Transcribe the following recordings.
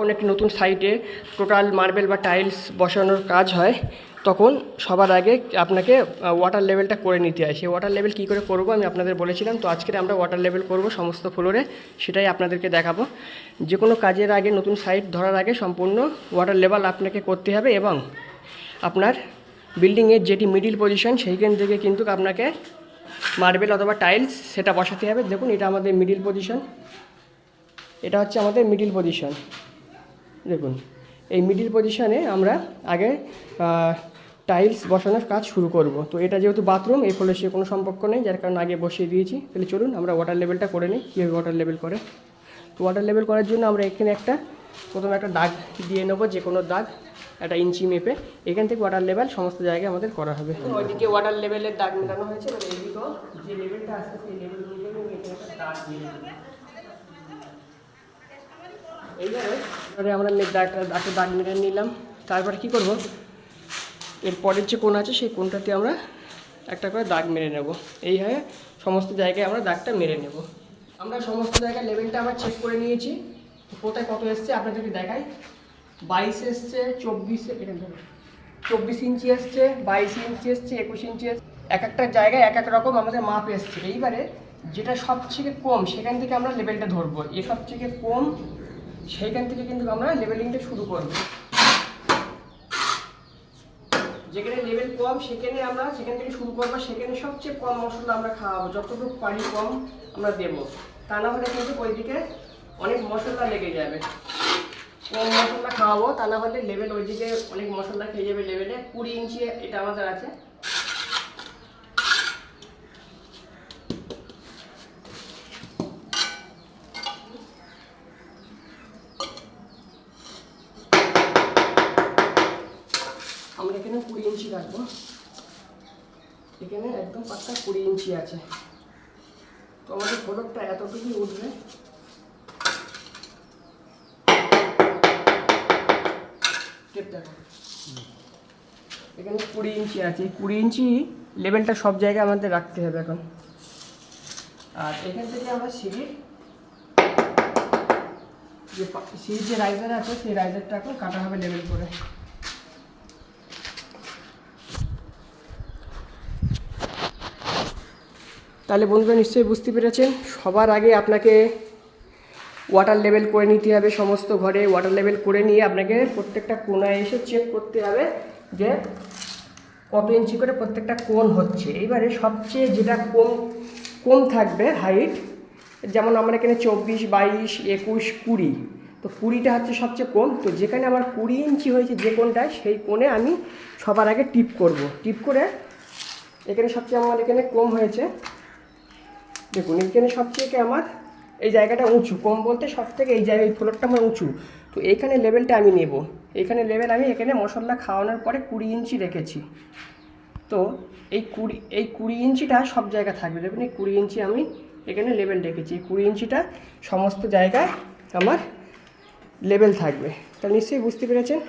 যখন একটি নতুন সাইটে টোটাল মার্বেল বা টাইলস বসানোর কাজ হয়, তখন সবার আগে আপনাকে ওয়াটার লেভেলটা করে নিতে হয়। সেই ওয়াটার লেভেল কী করে করব আমি আপনাদের বলেছিলাম। তো আজকে আমরা ওয়াটার লেভেল করব সমস্ত ফ্লোরে, সেটাই আপনাদেরকে দেখাবো। যে কোনো কাজের আগে, নতুন সাইট ধরার আগে সম্পূর্ণ ওয়াটার লেভেল আপনাকে করতে হবে এবং আপনার বিল্ডিংয়ের যেটি মিডিল পজিশন সেইখান থেকে কিন্তু আপনাকে মার্বেল অথবা টাইলস সেটা বসাতে হবে। দেখুন, এটা আমাদের মিডিল পজিশন এটা হচ্ছে আমাদের মিডিল পজিশন দেখুন, এই মিডিল পজিশানে আমরা আগে টাইলস বসানোর কাজ শুরু করব। তো এটা যেহেতু বাথরুম এর ফলে সে কোনো সম্পর্ক নেই, যার কারণে আগে বসিয়ে দিয়েছি। তাহলে চলুন, আমরা ওয়াটার লেভেলটা করে নিই, কীভাবে ওয়াটার লেভেল করে। তো ওয়াটার লেভেল করার জন্য আমরা এখানে একটা, প্রথমে একটা দাগ দিয়ে নেব, যে কোনো দাগ একটা ইঞ্চি মেপে। এখান থেকে ওয়াটার লেভেল সমস্ত জায়গায় আমাদের করা হবে। ওইদিকে ওয়াটার লেভেলের দাগ মেটানো হয়েছে যে লেভেলটা আছে, সেই দাগ দিয়ে এইভাবে আমরা দাগটা দাগ মেরে নিলাম। তারপরে কি করব? এর পরের যে কোণ আছে, সেই কোণটাতে আমরা একটা করে দাগ মেরে নেব। এইভাবে সমস্ত জায়গায় আমরা দাগটা মেরে নেব। আমরা সমস্ত জায়গায় লেভেলটা আমরা চেক করে নিয়েছি। কোথায় কত এসছে আপনাদেরকে দেখাই। বাইশ এসছে, চব্বিশ। চব্বিশ ইঞ্চি এসছে, বাইশ ইঞ্চি এসছে, একুশ ইঞ্চি এসছে। এক একটা জায়গায় এক এক রকম আমাদের মাপ এসছে। এইবারে যেটা সবথেকে কম, সেখান থেকে আমরা লেভেলটা ধরবো। এ সব থেকে কম সেইখান থেকে কিন্তু আমরা লেভেলিংটা শুরু করব। যেখানে লেভেল কম, সেখানে আমরা সেখান থেকে শুরু করব, সেখানে সবচেয়ে কম মশলা আমরা খাওয়াবো। যতটুকু পারি কম আমরা দেবো। তা না হলে কিন্তু ওইদিকে অনেক মশলা লেগে যাবে। কম মশলা খাওয়াবো, তা না হলে লেভেল ওইদিকে অনেক মশলা খেয়ে যাবে লেভেলে কুড়ি ইঞ্চি এটা আমাদের আছে। আমরা এখানে কুড়ি ইঞ্চি রাখব। এখানে একদম পাক্কা কুড়ি ইঞ্চি আছে। তো আমাদের প্রোডাক্টটা এতটুকুই উঠবে। এখানে কুড়ি ইঞ্চি আছে। কুড়ি ইঞ্চি লেভেলটা সব জায়গায় আমাদের রাখতে হবে এখন। আর এখান থেকে আমরা সিঁড়ির যে সিঁড়ির যে রাইজার আছে, সেই রাইজারটা এখন কাটা হবে লেভেল করে। তাহলে বন্ধুরা নিশ্চয়ই বুঝতে পেরেছেন, সবার আগে আপনাকে ওয়াটার লেভেল করে নিতে হবে সমস্ত ঘরে ওয়াটার লেভেল করে নিয়ে আপনাকে প্রত্যেকটা কোনায় এসে চেক করতে হবে যে কত ইঞ্চি করে প্রত্যেকটা কোণ হচ্ছে। এবারে সবচেয়ে যেটা কম কম থাকবে হাইট যেমন আমার এখানে চব্বিশ, বাইশ, একুশ, কুড়ি। তো কুড়িটা হচ্ছে সবচেয়ে কম তো যেখানে আমার কুড়ি ইঞ্চি হয়েছে যে কোনটায় সেই কোণে আমি সবার আগে টিপ করব। টিপ করে এখানে সবচেয়ে আমার এখানে কম হয়েছে দেখুন, এখানে সবচেয়ে আমার? এই জায়গাটা উঁচু, কম বলতে সব থেকে এই জায়গায়, এই ফ্লোরটা আমার উঁচু। তো এইখানে লেভেলটা আমি নেব। এখানে লেভেল আমি, এখানে মশলা খাওয়ানোর পরে কুড়ি ইঞ্চি রেখেছি। তো এই কুড়ি এই কুড়ি ইঞ্চিটা সব জায়গায় থাকবে। দেখুন, এই কুড়ি ইঞ্চি আমি এখানে লেভেল রেখেছি। এই কুড়ি ইঞ্চিটা সমস্ত জায়গায় আমার লেভেল থাকবে। তাহলে নিশ্চয়ই বুঝতে পেরেছেন?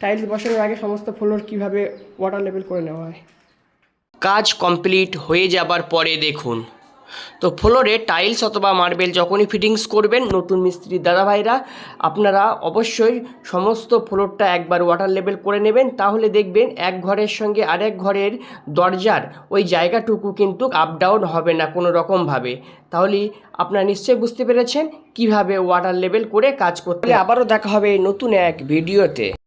টাইলস বসানোর আগে সমস্ত ফ্লোর কীভাবে ওয়াটার লেভেল করে নেওয়া হয়? কাজ কমপ্লিট হয়ে যাবার পরে দেখুন। তো ফ্লোরে টাইলস অথবা মার্বেল যখনই ফিটিংস করবেন, নতুন মিস্ত্রির দাদাভাইরা, আপনারা অবশ্যই সমস্ত ফ্লোরটা একবার ওয়াটার লেভেল করে নেবেন। তাহলে দেখবেন এক ঘরের সঙ্গে আরেক ঘরের দরজার ওই জায়গাটুকু কিন্তু আপ ডাউন হবে না কোনো রকমভাবে। তাহলে আপনারা নিশ্চয়ই বুঝতে পেরেছেন কীভাবে ওয়াটার লেভেল করে কাজ করতে। আবারও দেখা হবে নতুন এক ভিডিওতে।